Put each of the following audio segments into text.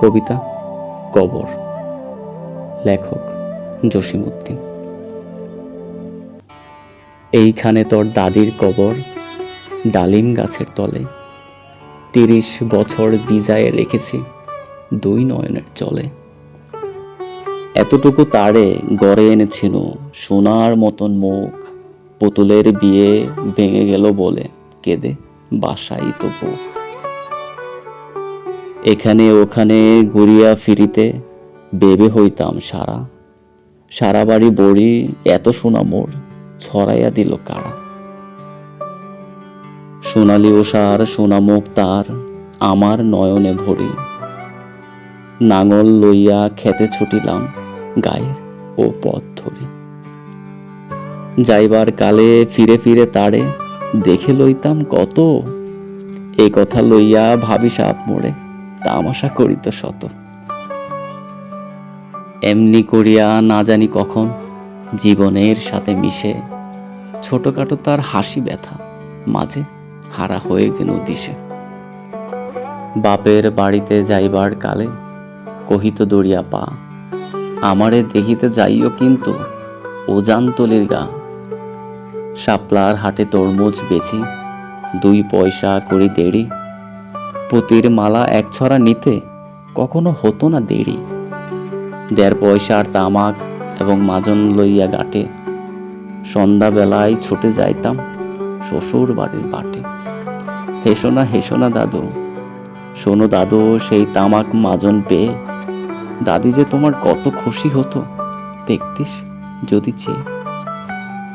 কবিতা, কবর, লেখক জসিমউদ্দিন। এইখানে তোর দাদির কবর, ডালিম গাছের তলে। তিরিশ বছর বিজায় রেখেছি দুই নয়নের চলে। এতটুকু তারে গড়ে এনেছিল সোনার মতন মুখ, পুতুলের বিয়ে ভেঙে গেল বলে কেঁদে বাসাই তো বুক এখানে ওখানে ঘুরিয়া ফিরিতে বেবে হইতাম সারা। সারা বাড়ি বড়ি এত সোনা মোর, ছড়াইয়া দিল কারা সোনালি ওষার সোনামুখ তার, আমার নয়নে ভরি। নাঙল লইয়া খেতে ছুটিলাম গায়ের ও পথ ধরি। যাইবার কালে ফিরে ফিরে তারে দেখে লইতাম কত। এ কথা লইয়া ভাবি সাপ মোড়ে। তামাশা করিত শত। এমনি করিয়া না জানি কখন জীবনের সাথে মিশে ছোটখাটো তার হাসি ব্যথা, মাঝে হারা হয়ে গেল দিশে। বাপের বাড়িতে যাইবার কালে কহিত দরিয়া পা, আমারে দেখিতে যাইও কিন্তু ওজান তলির গা। শাপলার হাটে তরমুজ বেছি দুই পয়সা করি দেরি পুতির মালা এক ছড়া নিতে কখনো হতো না দেরি। দেড় পয়সার তামাক এবং মাজন লইয়া গাটে সন্ধ্যাবেলায় ছুটে যাইতাম শ্বশুর বাড়ির বাটে। হেসো না হেসো না দাদু। শোনো দাদু, সেই তামাক মাজন পেয়ে দাদি যে তোমার কত খুশি হতো, দেখতিস যদি চেয়ে।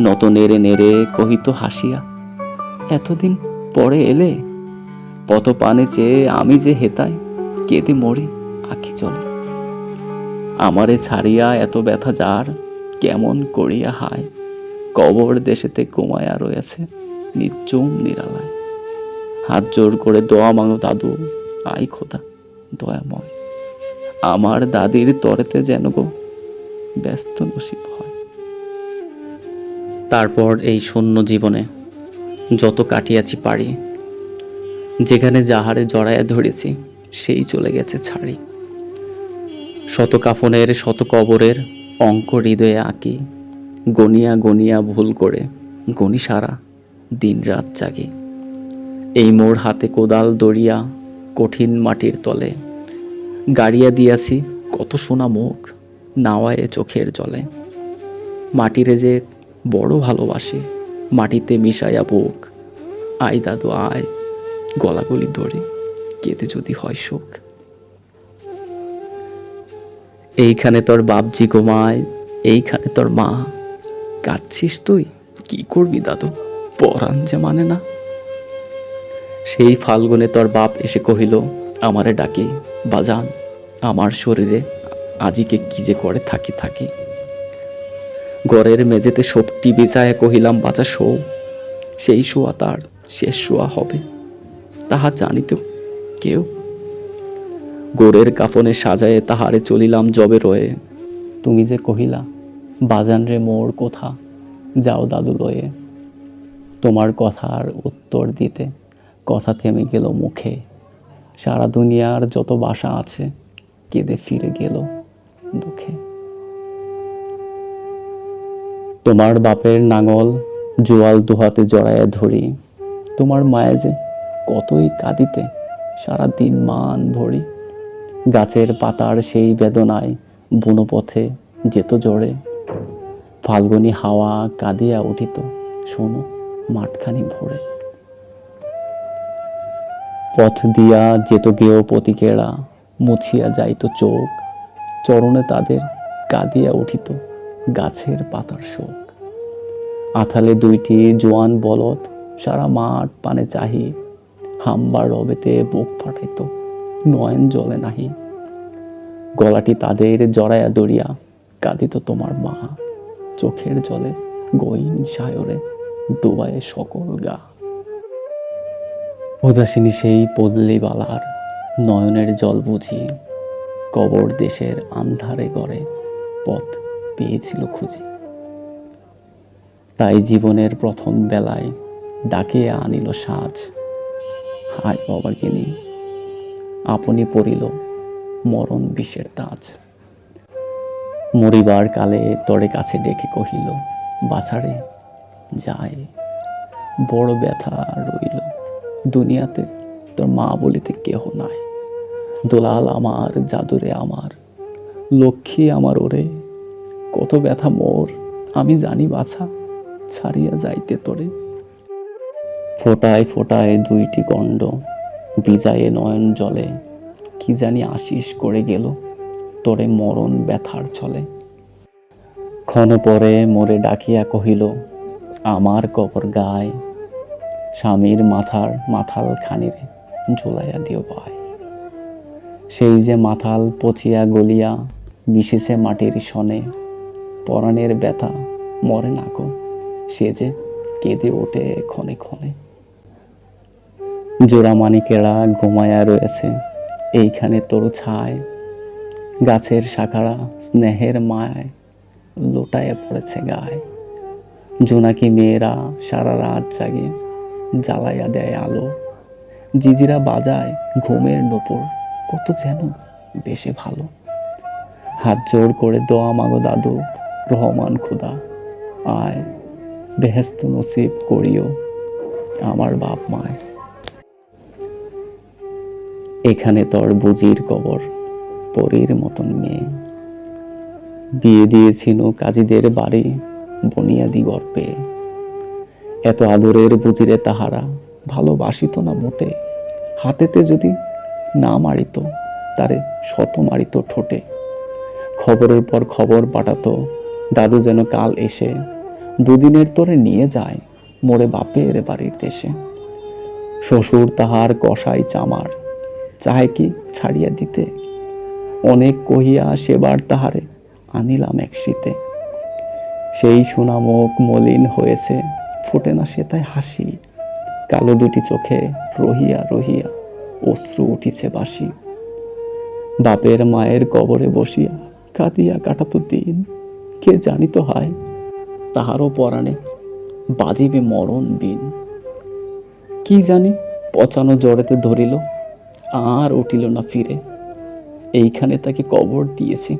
নত নেড়ে নেড়ে কহিত হাসিয়া, এতদিন পরে এলে পত পানে চেয়ে আমি যে হেতাই, কেঁদে মরি আখি চলে। আমারে ছাড়িয়া এত ব্যথা যার, কেমন করিয়া হায়? কবর দেশেতে কমায়া রয়েছে নির্জম নিরালায়। হাত জোর করে দোয়া মাঙো দাদু, আই খোদা দয়াময়। আমার দাদির তরেতে যেন গো ব্যস্ত নসিব হয়। তারপর এই শূন্য জীবনে যত কাটিয়াছি পারি যেখানে যাহারে জড়াইয়া ধরেছি, সেই চলে গেছে ছাড়ি। শত কাফনের শত কবরের অঙ্ক হৃদয়ে আঁকি গনিয়া গনিয়া ভুল করে গনি সারা দিন রাত জাগি। এই মোর হাতে কোদাল দড়িয়া কঠিন মাটির তলে, গাড়িয়া দিয়াছি কত সোনা মুখ নাওয়ায় চোখের জলে। মাটিরে যে বড় ভালোবাসি, মাটিতে মিশাইয়া বুক, আয় দাদু, আয়। গলাগলি ধরে, কেঁদে যদি হয় শোক। এইখানে তোর বাপজি গোমায় এইখানে তোর মা। কাঁদছিস তুই? কি করবি দাদু? পরাণ যে মানে না। সেই ফাল্গুনে তোর বাপ এসে কহিল, আমারে ডাকি, বাজান, আমার শরীরে আজিকে কি যে করে থাকি থাকি। ঘরের মেঝেতে সবটি বেচায় কহিলাম, বাঁচা শো, সেই শোয়া তার, শেষ শোয়া হবে। তাহা জানিত। কেউ? গোরের কাফনে সাজায়ে তাহারে চলিলাম জবে রয়ে। তুমি যে কহিলা, বাজান রে মোর কোথা, যাও দাদু লয়ে। তোমার কথার উত্তর দিতে কথা থেমে গেল মুখে। সারা দুনিয়ার যত বাসা আছে, কেঁদে ফিরে গেল দুঃখে। তোমার বাপের নাঙল, জোয়াল দুহাতে জড়ায় ধরি। তোমার মায়ে যে কতই কাঁদিতে সারা দিন মান ভরি। গাছের পাতার সেই বেদনায় বুনো পথে যেত জোরে। ফাল্গুনি হাওয়া কাঁদিয়া উঠিত, শোনো মাঠখানি ভরে। পথ দিয়া যেত গেও পতিকেরা, মুছিয়া যাইত চোখ। চরণে তাদের কাঁদিয়া উঠিত গাছের পাতার শোক। আথালে দুইটি জোয়ান বলদ সারা মাঠ পানে চাহি। হাম্বার রবেতে বুক ফাটাইত, নয়ন জলে নাহি। গলাটি তাদের জড়াইয়া দড়িয়া কাঁদিত তোমার মা। চোখের জলে গইন সায়রে ডোবায় সকল গা। উদাসিনী সেই পদলি বালার নয়নের জল বুঝি, কবর দেশের আন্ধারে গড়ে পথ পেয়েছিল খুঁজি। তাই জীবনের প্রথম বেলায় ডাকে আনিল সাজ হায় অবাগিনী আপনি পড়িল মরণ বিষের তাজ। মরিবার কালে তরে কাছে ডেকে কহিল, বাছারে, যায়। বড় ব্যথা রইল। দুনিয়াতে তোর মা বলিতে কেহ নাই। দোলাল আমার, জাদুরে আমার। লক্ষ্মী আমার ওরে, কত ব্যথা মোর। আমি জানি বাছা, ছাড়িয়া যাইতে তোরে ফোটায় ফোটায় দুইটি গণ্ড বিজায়ে নয়ন জলে। কি জানি আশিস করে গেল, তোরে মরণ ব্যথার ছলে। ক্ষণ পরে মোরে ডাকিয়া কহিল, আমার কবর গায়, স্বামীর মাথার মাথাল খানিরে ঝুলাইয়া দিও পায় সেই যে মাথাল পচিয়া গলিয়া বিশেষে মাটির সনে পরাণের ব্যথা মরে নাকো সে যে কেঁদে ওঠে ক্ষণে ক্ষণে। জোড়া মানিকেরা ঘুমায়া রয়েছে। এইখানে তোর ছায় গাছের শাখারা স্নেহের মায় লোটায় পড়েছে গায়ে। জোনাকি মেয়েরা সারা রাত জাগে, জ্বালাইয়া দেয় আলো। জিজিরা বাজায় ঘুমের নপুর, কত যেন বেশি ভালো। হাত জোর করে দোয়া মাগো দাদু, রহমান খুদা। আয় বেহেস্ত নসিব করিও আমার বাপ মায়। এখানে তোর বুজির কবর, পরীর মতন মেয়ে। বিয়ে দিয়েছিল কাজীদের বাড়ি বনিয়াদি গর্পে এত আদরের বুজিরে তাহারা ভালোবাসিত না মোটে। হাতেতে যদি না মারিত, তারে শত মারিত ঠোঁটে। খবরের পর খবর পাঠাতো, দাদু যেন কাল এসে দুদিনের তোরে নিয়ে যায় মোরে বাপের বাড়ির দেশে। শ্বশুর তাহার কষাই চামার চাহে কি ছাড়িয়া দিতে, অনেক কহিয়া সেবার তাহারে আনিলাম এক শীতে। সেই সুনামক মলিন হয়েছে, ফোটে না সে তাই হাসি। কালো দুটি চোখে রহিয়া রহিয়া অশ্রু উঠিছে বাসি বাপের মায়ের কবরে বসিয়া কাঁদিয়া কাটাতো দিন, কে জানিত হায় তাহারও পরাণে বাজিবে মরণ বিন। কি জানি পচানো জড়েতে ধরিল আর উঠিল না ফিরে। এইখানে তাকে কবর দিয়েছি।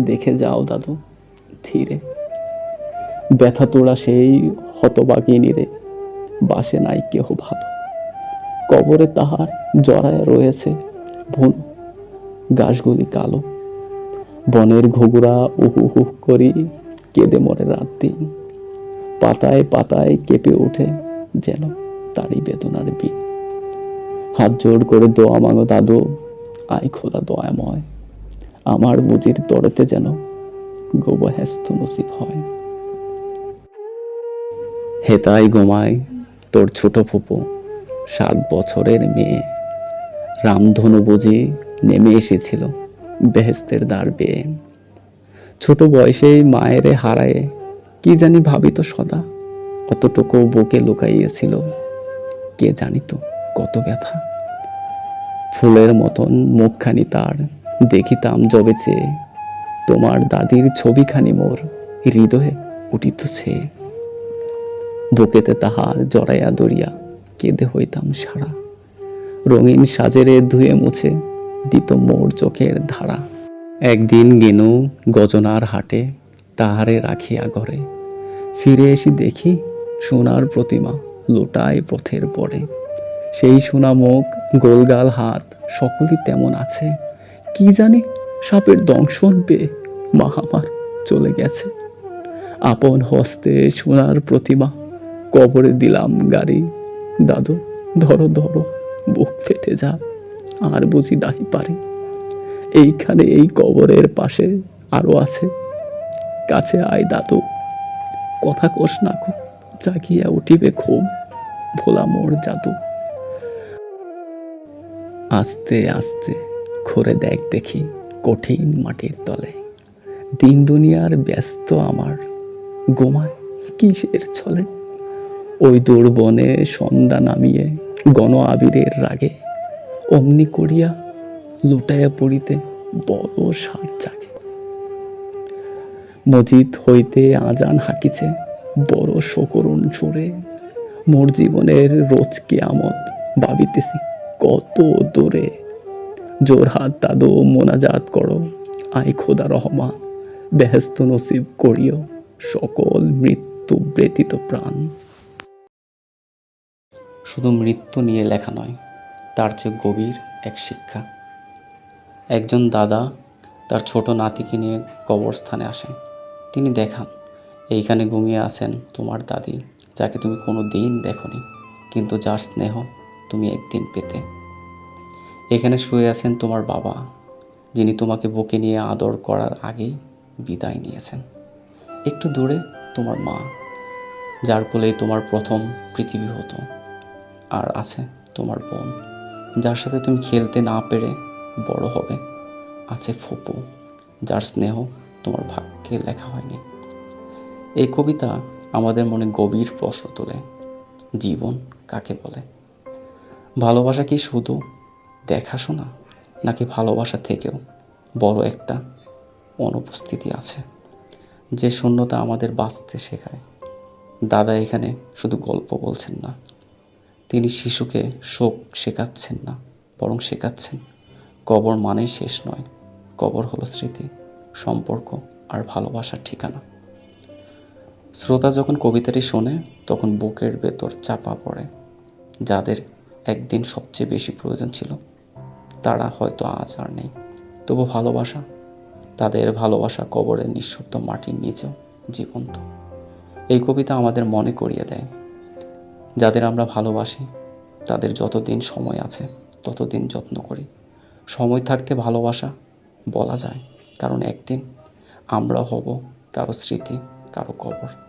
দেখে যাও দাদু, ধীরে। ব্যথা তোড়া সেই হতবাগিনী রে বাসে নাই কেহ ভালো। কবরে তাহার জড়ায় রয়েছে ভুন, গাছগুলি কালো। বনের ঘুঘুরা উহু হু করি কেঁদে মরে রাত দিন। পাতায় পাতায় কেঁপে ওঠে যেন তারই বেদনার বিন হাত জোর করে দোয়া মাগো দাদু। আয় খোদা দয়াময়। আমার বুঝির তরেতে যেন গোবহ্যস্ত নসিব হয়। হেতাই গোমায় তোর ছোট ফুপু, সাত বছরের মেয়ে। রামধনু বুঝি নেমে এসেছিল বেহেস্তের দ্বার বেয়ে ছোট বয়সেই মায়েরে হারায়ে কি জানি ভাবিত সদা অতটুকু বুকে লুকাইয়েছিল। কে জানিত কত ব্যথা। ফুলের মতন মুখখানি তার। দেখিতাম জবে চেয়ে তোমার দাদির ছবিখানি মোর হৃদয়ে উঠিতছে। বুকেতে তাহার জড়াইয়া দরিয়া কেঁদে হইতাম সারা রঙিন সাজেরে ধুয়ে মুছে দিত মোর চোখের ধারা। একদিন গেনু গজনার হাটে তাহারে রাখিয়া ঘরে। ফিরে এসে দেখি সোনার প্রতিমা লোটায় পথের পরে। সেই সোনা মুখ গোলগাল হাত, সকলই তেমন আছে। কি জানি সাপের দংশন পেয়ে মা আমার চলে গেছে। আপন হস্তে সোনার প্রতিমা, কবরে দিলাম গাড়ি। দাদু, ধরো ধরো, বুক ফেটে যা, আর বুঝি নাহি পারি। এইখানে এই কবরের পাশে আরও আছে। কাছে আয় দাদু। কথা কোষ না খুব জাগিয়া উঠিবে খুব ভোলা মোর জাদু। আস্তে আস্তে খরে দেখ দেখি কঠিন মাটির তলে। দিন দুনিয়ার ব্যস্ত আমার। গোমায় কিসের ছলে? ওই দুর্বনে সন্ধ্যা নামিয়ে গণ আবিরের রাগে অমনি করিয়া লুটাইয়া পড়িতে বড় সাত জাগে। মজিদ হইতে আজান হাকিছে বড় সকরুণ সুরে। মোর জীবনের রোজ কেয়ামত ভাবিতেছি। কত দূরে। জোর হাত দাদু, মোনাজাত করো। আই খোদা রহমান বেহেস্ত নসিব করিও। সকল মৃত্যু ব্যতীত প্রাণ। শুধু মৃত্যু নিয়ে লেখা নয়, তার চেয়ে গভীর এক শিক্ষা। একজন দাদা তার ছোট নাতিকে নিয়ে কবরস্থানে আসেন। তিনি দেখান, এইখানে ঘুমিয়ে আছেন তোমার দাদি, যাকে তুমি কোনো দিন দেখনি। কিন্তু যার স্নেহ তুমি একদিন পেতে। এখানে শুয়ে আছেন তোমার বাবা, যিনি তোমাকে বুকে নিয়ে আদর করার আগেই বিদায় নিয়েছেন। একটু দূরে তোমার মা, যার কোলেই তোমার প্রথম পৃথিবী হতো, আর আছে তোমার বোন, যার সাথে তুমি খেলতে না পেরে বড় হবে। আছে ফুপু, যার স্নেহ তোমার ভাগ্যে লেখা হয়নি। এই কবিতা আমাদের মনে গভীর প্রশ্ন তোলে, জীবন কাকে বলে? ভালোবাসা কি শুধু দেখাশোনা, নাকি ভালোবাসা থেকেও বড় একটা অনুপস্থিতি আছে? যে শূন্যতা আমাদের বাঁচতে শেখায়। দাদা এখানে শুধু গল্প বলছেন না। তিনি শিশুকে শোক শেখাচ্ছেন না, বরং শেখাচ্ছেন, কবর মানেই শেষ নয়, কবর হলো স্মৃতি, সম্পর্ক আর ভালোবাসার ঠিকানা। শ্রোতা যখন কবিতাটি শোনে, তখন বুকের ভেতর চাপা পড়ে। যাদের একদিন সবচেয়ে বেশি প্রয়োজন ছিল। তারা হয়তো আজ আর নেই। তবু ভালোবাসা, তাদের ভালোবাসা কবরের নিঃশব্দ মাটির নিচেও জীবন্ত। এই কবিতা আমাদের মনে করিয়ে দেয়। যাদের আমরা ভালোবাসি, তাদের যতদিন সময় আছে, ততদিন যত্ন করি। সময় থাকতে ভালোবাসা বলা যায়, কারণ একদিন আমরা হব কারও স্মৃতি, কারও কবর।